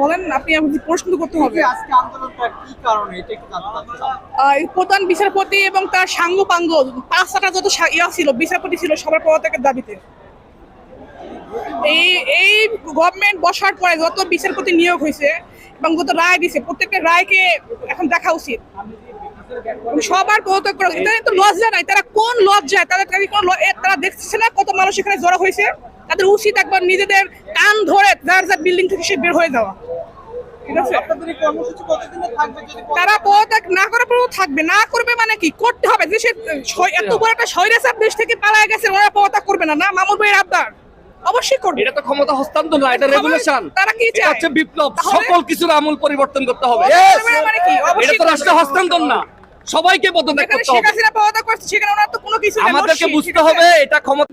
বলেন, আপনি প্রশ্ন করতে হবে। প্রধান বিচারপতি এবং তার সাঙ্গ পাঙ্গ পাঁচটা যত ইয়া ছিল, বিচারপতি ছিল, সবার পদত্যাগের দাবিতে। এই এই গভর্নমেন্ট বসার পরে যত বিচারপতি নিয়োগ হয়েছে এবং যত রায় দিছে প্রত্যেকটা রায়কে এখন দেখা উচিত। সবার পদত্যাগ করা। তো লজ্জা নাই। তারা কোন লজ্জায়? তাদের তারা দেখছে না কত মানুষ এখানে জড়ো হয়েছে। তাদের উচিত একবার নিজেদের কান ধরে যার যার বিল্ডিং থেকে সে বের হয়ে যাওয়া। ঠিক আছে? আপনাদের এই কর্মসূচি কতদিনে থাকবে যদি বলেন? তারা পদত্যাগ না করার পরেও থাকবে। না করবে মানে কি? করতে হবে। এত বড় একটা স্বৈরাচার দেশ থেকে পালায় গেছে ওরা পদত্যাগ করবে না। না মামুন ভাইয়ের আবদার। অবশ্যই করবে। এটা তো ক্ষমতা হস্তান্তর না এটা রেগুলেশন তারা কি এটা চায়? হচ্ছে বিপ্লব। তাহলে- সকল কিছুর আমূল পরিবর্তন করতে হবে। মানে কি? এটা তো রাষ্ট্র হস্তান্তর না। সবাইকে পদত্যাগ করতে হবে। পদত্যাগ করছে সেখানে ওনার তো কোনো কিছু আমাদেরকে বুঝতে হবে এটা ক্ষমতা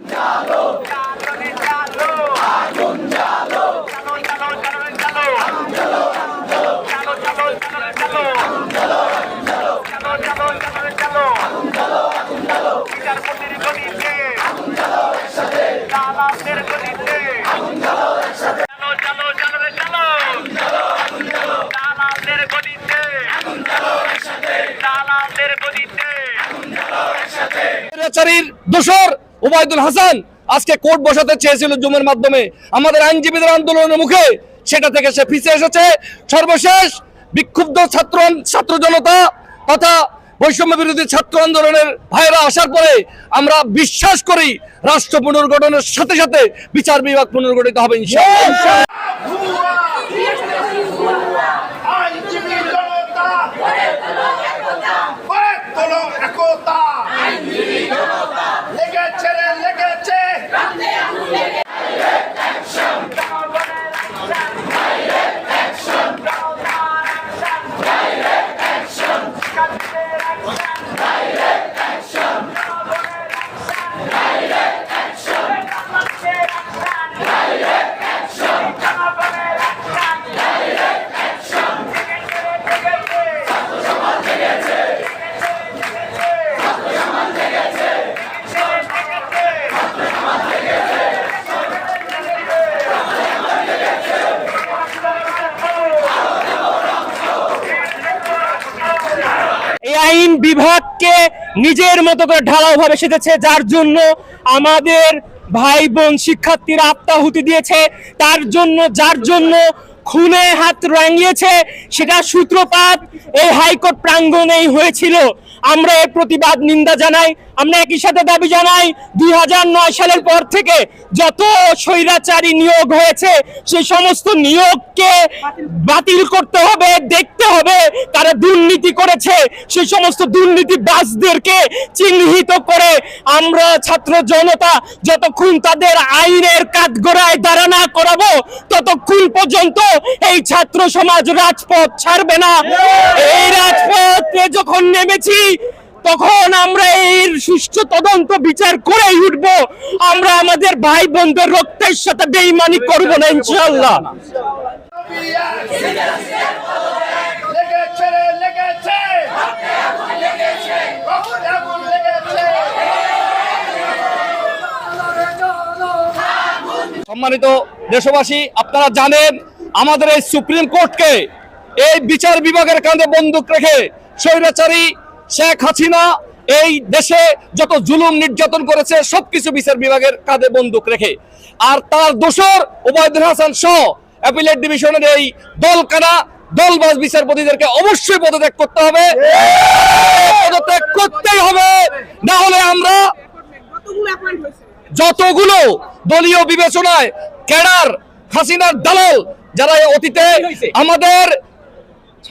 স্বৈরাচারীর দোসর ওবায়দুল হাসান আজকে কোর্ট বসাতে চেয়েছিল জুমের মাধ্যমে। আমাদের আইনজীবীদের আন্দোলনের মুখে সেটা থেকে সে পিছিয়ে এসেছে। সর্বশেষ বিক্ষুব্ধ ছাত্র ছাত্র জনতা তথা বৈষম্য বিরোধী ছাত্র আন্দোলনের ভাইরা আসার পরে আমরা বিশ্বাস করি রাষ্ট্র পুনর্গঠনের সাথে সাথে বিচার বিভাগ পুনর্গঠিত হবে ইনশাআল্লাহ। লেগেছে। এই আইন বিভাগকে নিজের মতো করে ঢালাও ভাবে সেজেছে, যার জন্য আমাদের ভাই বোন শিক্ষার্থীরা আত্মাহুতি দিয়েছে, তার জন্য, যার জন্য খুনে হাত রাঙিয়েছে, সেটা সূত্রপাত এই হাইকোর্ট প্রাঙ্গণেই হয়েছিল। আমরা এর প্রতিবাদ, নিন্দা জানাই, আমরা একই সাথে দাবি জানাই, দুই হাজার নয় সালের পর থেকে যত স্বৈরাচারী নিয়োগ হয়েছে সেই সমস্ত নিয়োগকে বাতিল করতে হবে দুর্নীতি করেছে, সেই সমস্ত দুর্নীতিবাজদেরকে চিহ্নিত করে আমরা ছাত্র জনতা যতক্ষণ তাদের আইনের কাঠগড়ায় দাঁড়া না করাবো, ততক্ষণ পর্যন্ত এই ছাত্র সমাজ রাজপথ ছাড়বে না। এই রাজপথে যখন নেমেছি, তখন আমরা এর সুষ্ঠু তদন্ত বিচার করেই উঠব। আমরা আমাদের ভাই বোনদের রক্তের সাথে বেইমানি করব না, ইনশাআল্লাহ লেগেছে রে লেগেছে রক্তে আগুন লেগেছে সম্মানিত দেশবাসী আপনারা জানেন আমাদের এই সুপ্রিম কোর্টকে এই বিচার বিভাগের কাঁধে বন্দুক রেখে স্বৈরাচারী শেখ হাসিনা এই দেশে যত জুলুম নির্যাতন করেছে সবকিছু বিচার বিভাগের কাঁধে বন্দুক রেখে। আর তার দোসর ওবায়দুল হাসান সহ অ্যাপিলেট ডিভিশনের এই দলকানা দলবাজ বিচারপতিদেরকে অবশ্যই পদত্যাগ করতে হবে। পদত্যাগ করতেই হবে। না হলে আমরা যতগুলো দলীয় বিবেচনায় ক্যাডার হাসিনার দালাল যারা অতীতে আমাদের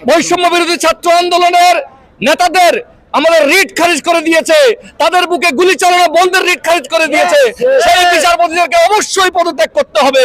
বৈষম্য বিরোধী ছাত্র আন্দোলনের নেতাদের আমাদের রিট খারিজ করে দিয়েছে তাদের বুকে গুলি চালানো বন্ধের রিট খারিজ করে দিয়েছে সেই বিচারপতিদেরকে অবশ্যই পদত্যাগ করতে হবে।